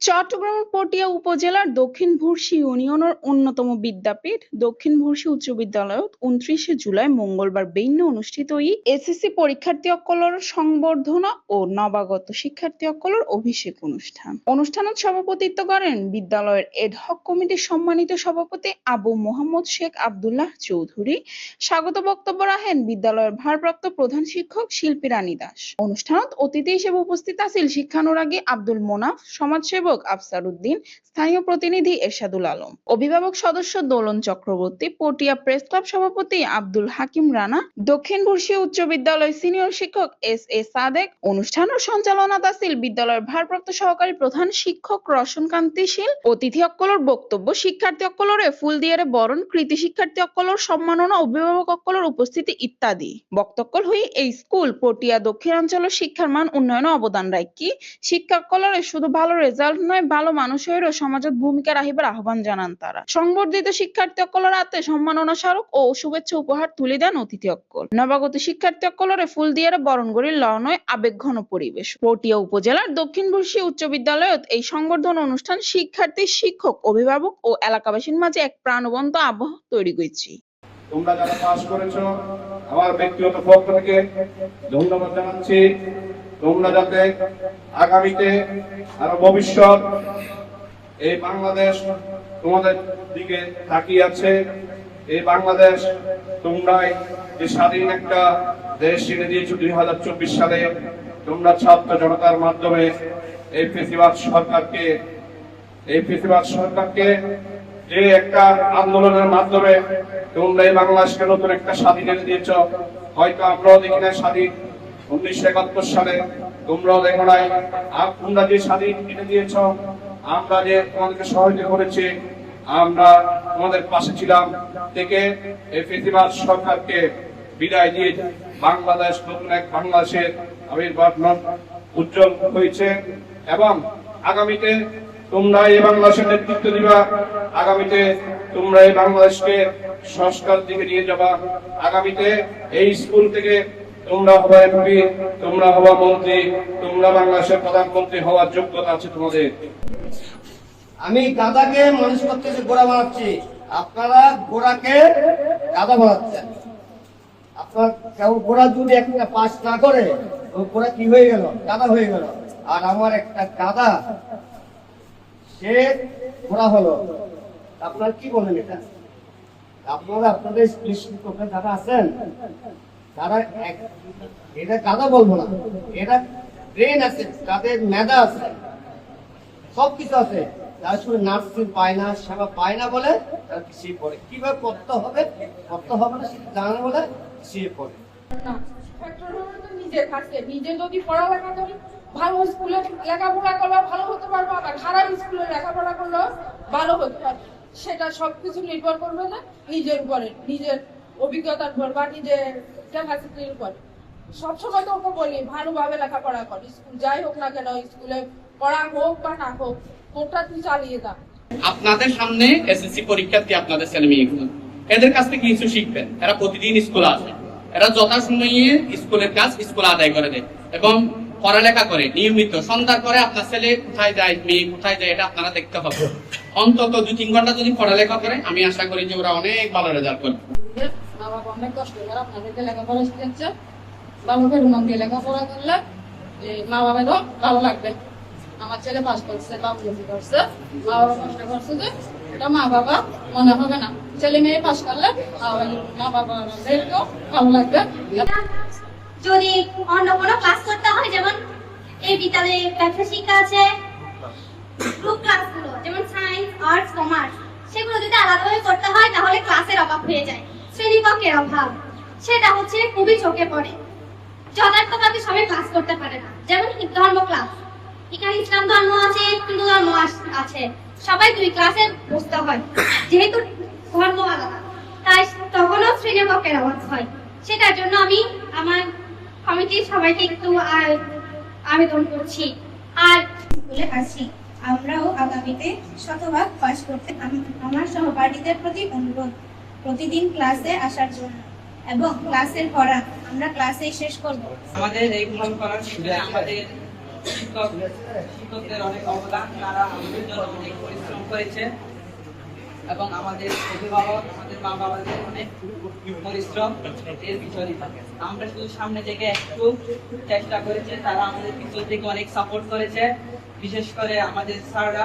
চট্টগ্রামের পটিয়া উপজেলার দক্ষিণ ভুরসি ইউনিয়নের অন্যতম বিদ্যাপীঠ। দক্ষিণ ভুরসি উচ্চ বিদ্যালয়ত উনত্রিশে জুলাই মঙ্গলবার বেইন্য অনুষ্ঠিত ই এসএসসি পরীক্ষার্থী অকলর সংবর্ধনা ও নবাগত শিক্ষার্থী অকলর অভিষেক অনুষ্ঠান। অনুষ্ঠানত সভাপতিত্ব করেন বিদ্যালয়ের এডহক কমিটির সম্মানিত সভাপতি আবু মোহাম্মদ শেখ আবদুল্লাহ চৌধুরী। স্বাগত বক্তব্য রাখেন বিদ্যালয়ের ভারপ্রাপ্ত প্রধান শিক্ষক শিল্পী রানী দাস। অনুষ্ঠানত অতিথি হিসেবে উপস্থিত আছেন শিক্ষানুরাগী আব্দুল মোনাফ, সমাজসেবক আফসার উদ্দিন স্থানীয় প্রতিনিধি এরশাদুল আলম। অভিভাবক সদস্য দোলন চক্রবর্তী, পটিয়া প্রেস ক্লাব সভাপতি আব্দুল হাকিম রানা, দক্ষিণ বুর্শি উচ্চ বিদ্যালয় সিনিয়র শিক্ষক এস এ সাদেক, অনুষ্ঠান ও সঞ্চালনা তাসিল বিদ্যালয়ের ভারপ্রাপ্ত সহকারী প্রধান শিক্ষক রশন কান্তি শীল অতিথি অক্কলর বক্তব্য, শিক্ষার্থী অক্কলরে ফুল দিয়ারে বরণ, কৃতি শিক্ষার্থী অক্কলর সম্মাননা, অভিভাবক অক্কলর উপস্থিতি ইত্যাদি। বক্তব্য হই এই স্কুল পটিয়া দক্ষিণাঞ্চলের শিক্ষার মান, উন্নয়নে অবদান রাখি। শিক্ষা অক্কলরে শুধু ভালো রেজাল্ট নয়, ভালো মানুষেরও সমাজত ভূমিকা রাখিবার আহ্বান জানান তারা। সংবর্ধিত শিক্ষার্থী অক্কলর হাতে সম্মাননা স্মারক ও শুভেচ্ছা উপহার তুলে দেন অতিথি অক্কল নবাগত শিক্ষার্থী অক্কলরে ফুল দিয়ারে বরণ গড়ির লওনয় আবেগঘন পরিবেশ। পটিয়া উপজেলার দক্ষিণ বুর্শি উচ্চ বিদ্যালয়ত এই সংবর্ধনা অনুষ্ঠান শিক্ষার্থী, শিক্ষক, অভিভাবক ও এলাকাবাসীর মাঝে এক প্রাণবন্ত আবহ তৈরি করেছি। তোমরা যারা পাস করেছ, আমার ব্যক্তিগত পক্ষ থেকে ধন্যবাদ জানাচ্ছি। তোমরা যাতে আগামীতে আরও ভবিষ্যৎ এই বাংলাদেশ তোমাদের দিকে তাকিয়ে আছে, এই বাংলাদেশ তোমরাই যে স্বাধীন একটা দেশ এনে দিয়েছ দুই হাজার চব্বিশ সালে, তোমরা ছাত্র জনতার মাধ্যমে এই ফেসিবাদ সরকারকে, এই ফেসিবাদ সরকারকে যে একটা আন্দোলনের মাধ্যমে তোমরা এই বাংলাদেশকে নতুন একটা স্বাধীন এনে দিয়েছ, হয়তো আমরাও দেখি না স্বাধীন। উনিশশো একাত্তর সালে তোমরাও দেখো নাই তোমরা যে স্বাধীন এনে দিয়েছ, আমরা যে তোমাদেরকে সহযোগিতা করেছি, আমরা তোমাদের পাশে ছিলাম থেকে এই ফেসিবাদ সরকারকে বিদায় দিয়ে বাংলাদেশ নতুন এক বাংলাদেশের আবির্ভাব উজ্জ্বল হয়েছে এবং আগামীতে তোমরা এই বাংলাদেশের নেতৃত্ব দিবা, আগামীতে তোমরা এই বাংলাদেশকে সংস্কার দিকে নিয়ে যাবা, আগামীতে এই স্কুল থেকে তোমরা হবা এমপি, তোমরা হবা মন্ত্রী, তোমরা বাংলাদেশের প্রধানমন্ত্রী হওয়ার যোগ্যতা আছে তোমাদের। আমি গাদাকে মানুষ করতেছি গোড়া বানাচ্ছি। আপনারা গোড়াকে গাদা বানাচ্ছেন। আপনার গোড়া যদি একটা পাস না করে গোড়া কি হয়ে গেল? গাদা হয়ে গেল। আর আমার একটা গাদা, সে গোড়া হলো। আপনার কি বলেন এটা? আপনারা আপনাদের শিক্ষকরা যারা আছেন তারা এটা গাদা বলব না। এটা ব্রেন আছে, তাদের মেধা আছে। সবকিছু আছে। তার নার্সিং পায় না, সেবা পায় না বলে তারা পিছিয়ে পড়ে কীভাবে করতে হবে করতে হবে না সেটা জানা বলে পিছিয়ে পড়ে কাছে নিজে যদি ভালো স্কুলে লেখাপড়া ভালো হতে খারাপ স্কুলে লেখাপড়া ভালো হতে সেটা সবকিছু নির্ভর করবে না নিজের উপরে, নিজের অভিজ্ঞতার উপর বা নিজের ক্যাপাসিটির উপর সবসময় তো ওকে বলি, ভালোভাবে লেখাপড়া কর। স্কুল যাই হোক না কেন, স্কুলে পড়া হোক বা না হোক, কোনটা তুই চালিয়ে যা। আপনাদের সামনে এসএসসি পরীক্ষার্থী আপনাদের ছেলে মেয়েগুলো এদের কাছ থেকে কিছু শিখবেন। এরা প্রতিদিন স্কুলে আসে। এরা যথাসময়ে স্কুলের কাজ স্কুলে আদায় করে দেয় এবং পড়ালেখা করে, নিয়মিত। সন্ধ্যার পরে আপনার ছেলে কোথায় যায়, মেয়ে কোথায় যায়, এটা আপনারা দেখতে হবে। অন্তত দুই তিন ঘণ্টা যদি পড়ালেখা করে, আমি আশা করি যে ওরা অনেক ভালো রেজাল্ট করবে। বাবা অনেক কষ্ট করে আপনাদেরকে লেখাপড়া শিখাচ্ছে। ভালো মন দিয়ে লেখাপড়া করলে মা বাবারও ভালো লাগবে। আমার ছেলে পাস করছে বাবু বেশি করছে মা বাবা কষ্ট করছে যে এটা মা বাবা মনে হবে না। ছেলে মেয়ে পাস করলে মা বাবাদেরকেও ভালো লাগবে। যদি অন্য কোনো ক্লাস করতে হয়, যেমন এই বিদ্যালয়ে ব্যবসা শিক্ষা আছে গ্রুপ ক্লাসগুলো যেমন সায়েন্স আর্টস কমার্স সেগুলো যদি আলাদাভাবে করতে হয়, তাহলে ক্লাসের অভাব হয়ে যায়। শ্রেণীকক্ষের অভাব। সেটা হচ্ছে খুবই চোখে পড়ে। যথার্থভাবে সবাই ক্লাস করতে পারে না, যেমন ধর্ম ক্লাস এখানে ইসলাম ধর্ম আছে, হিন্দু ধর্ম আছে। সবাই দুই ক্লাসে বসতে হয়, যেহেতু ধর্ম আলাদা। তাই তখনও শ্রেণীকক্ষের অভাব হয়। সেটার জন্য আমি, আমার কমিটির সবাইকে একটু আবেদন করছি। আর স্কুলে আছি আমরাও আগামীতে শতভাগ পাশ করতে আমার সহপাঠীদের প্রতি অনুরোধ। প্রতিদিন ক্লাসে আসার জন্য। এবং ক্লাসের পড়া আমরা ক্লাসে শেষ করব। আমাদের এই ভ্রমণ করার সুবিধা আমাদের শিক্ষক শিক্ষকদের অনেক অবদান। তারা আমাদের জন্য অনেক পরিশ্রম করেছে। এবং আমাদের অভিভাবক, আমাদের মা বাবাদের অনেক পরিশ্রম এর পিছনে থাকে। আমরা শুধু সামনে থেকে একটু চেষ্টা করেছি। তারা আমাদের পিছন থেকে অনেক সাপোর্ট করেছে। বিশেষ করে আমাদের স্যাররা।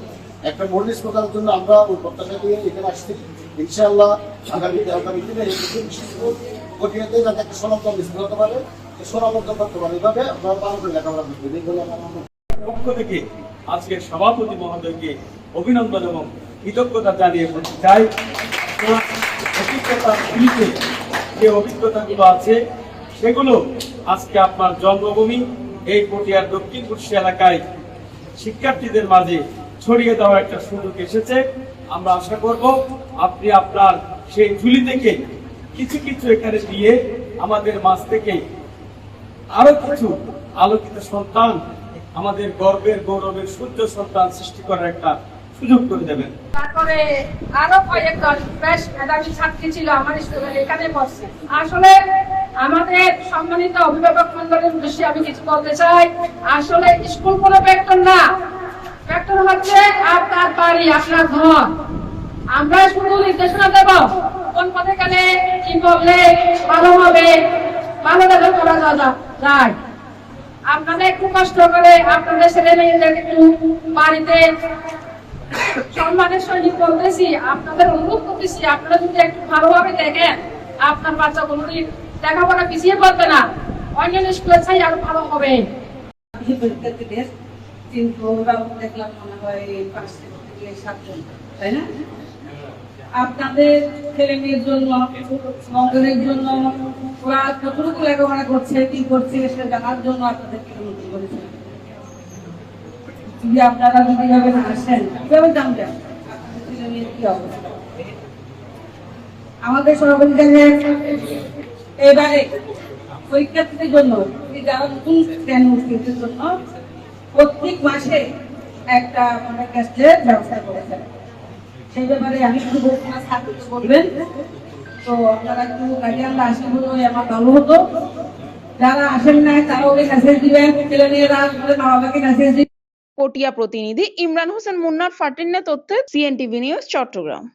একটা মডেল স্কুলের জন্য আমরা ওই প্রত্যাশা নিয়ে এখানে আসছি। ইনশাআল্লাহ আগামী আগামী দিনে এই নতুন স্কুল গঠিয়ে যাতে একটা সনাতন স্কুল হতে পারে সনাতন করতে পারে। এইভাবে আমরা লেখাপড়া পক্ষ থেকে আজকে সভাপতি মহোদয়কে অভিনন্দন এবং কৃতজ্ঞতা জানিয়ে বলতে চাই গুলিতে যে অভিজ্ঞতাগুলো আছে, সেগুলো আজকে আপনার জন্মভূমি এই পটিয়ার দক্ষিণ পশ্চিম এলাকায় শিক্ষার্থীদের মাঝে ছড়িয়ে দেওয়ার একটা সুযোগ এসেছে। আমরা আশা করব আপনি আপনার সেই ঝুলি থেকে কিছু কিছু এখানে দিয়ে আমাদের মাঝ থেকে আরও কিছু আলোকিত সন্তান, আমাদের গর্বের গৌরবের সূর্য সন্তান সৃষ্টি করার একটা সুযোগ করে দেবেন। তারপরে আরও কয়েকজন বেশ মেধাবী ছাত্রী ছিল আমার স্কুলে এখানে পড়ছে আসলে আমাদের সম্মানিত অভিভাবক মন্ডলের উদ্দেশ্যে আমি কিছু বলতে চাই। আসলে স্কুল কোনো বেক্টর না বেক্টর হচ্ছে আপনার বাড়ি, আপনার ঘর। আমরা শুধু নির্দেশনা দেব, কোন পথে গেলে কি করলে ভালো হবে, ভালো রেজাল্ট করা যায়। আপনারা একটু কষ্ট করে আপনাদের ছেলে মেয়েদের একটু বাড়িতে সম্মানের সহিত বলতেছি, আপনাদের অনুরোধ করতেছি, আপনারা যদি একটু ভালোভাবে দেখেন, আপনার বাচ্চা কোনোদিন লেখাপড়া পিছিয়ে পড়বে না। অন্যান্য স্কুলে চাই আরও ভালো হবে। কিন্তু ওরা দেখলাম মনে হয় পাঁচ থেকে সাতজন, তাই না? আপনাদের ছেলে মেয়ের জন্য, মঙ্গলের জন্য, ওরা কতটুকু লেখাপড়া করছে, কি করছে, সেটা জানার জন্য আপনাদেরকে অনুরোধ করেছে। যদি আপনারা যদি না আসেন, কীভাবে জানবেন আপনাদের ছেলে মেয়ের কি অবস্থা? আমাদের সভাপতি এবারে পরীক্ষার্থীদের জন্য, যারা নতুন জ্ঞান জন্য প্রত্যেক মাসে একটা মানে ক্যাস্টের ব্যবস্থা করেছেন সেই ব্যাপারে আমি শুধু বলবেন? তো আপনারা একটু গার্ডিয়ানরা আসেন হলো আমার ভালো হতো। যারা আসেন না তারা ওকে মেসেজ দিবেন। ছেলে মেয়েরা আমাদের মা বাবাকে মেসেজ দিবেন। পটিয়া প্রতিনিধি ইমরান হোসেন মুন্নার ফাটিনের তথ্যে সিএনটিভি নিউজ চট্টগ্রাম।